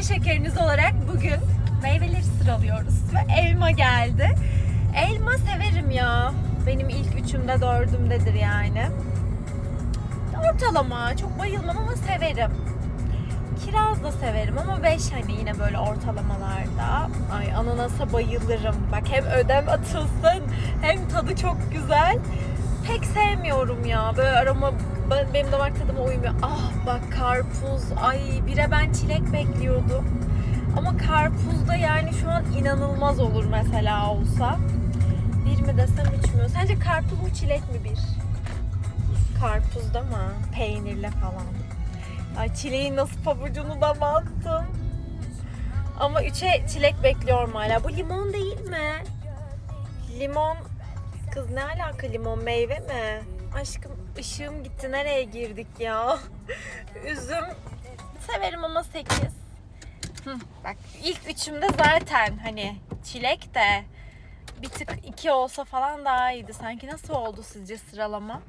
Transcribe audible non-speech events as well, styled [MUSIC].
favori şekeriniz olarak bugün meyveleri sıralıyoruz ve elma geldi. Elma severim ya. Benim ilk üçümde dördümdedir yani. Ortalama. Çok bayılmam ama severim. Kiraz da severim ama 5 hani yine böyle ortalamalarda. Ay ananasa bayılırım. Bak hem ödem atılsın hem tadı çok güzel. Pek sevmiyorum ya. Böyle aroma ben- benim damak tadıma uymuyor. Ah bak karpuz. Ay bire ben çilek bekliyordum. Ama karpuz da yani şu an inanılmaz olur mesela olsa. Bir mi desem üç mü? Sence karpuz mu çilek mi bir? Karpuz da mı? Peynirle falan. Ay çileğin nasıl pabucunu da battım. Ama üçe çilek bekliyorum hala. Bu limon değil mi? Limon. Kız ne alaka limon meyve mi? Aşkım ışığım gitti nereye girdik ya? [LAUGHS] Üzüm severim ama 8. Bak ilk üçümde zaten hani çilek de bir tık iki olsa falan daha iyiydi. Sanki nasıl oldu sizce sıralama?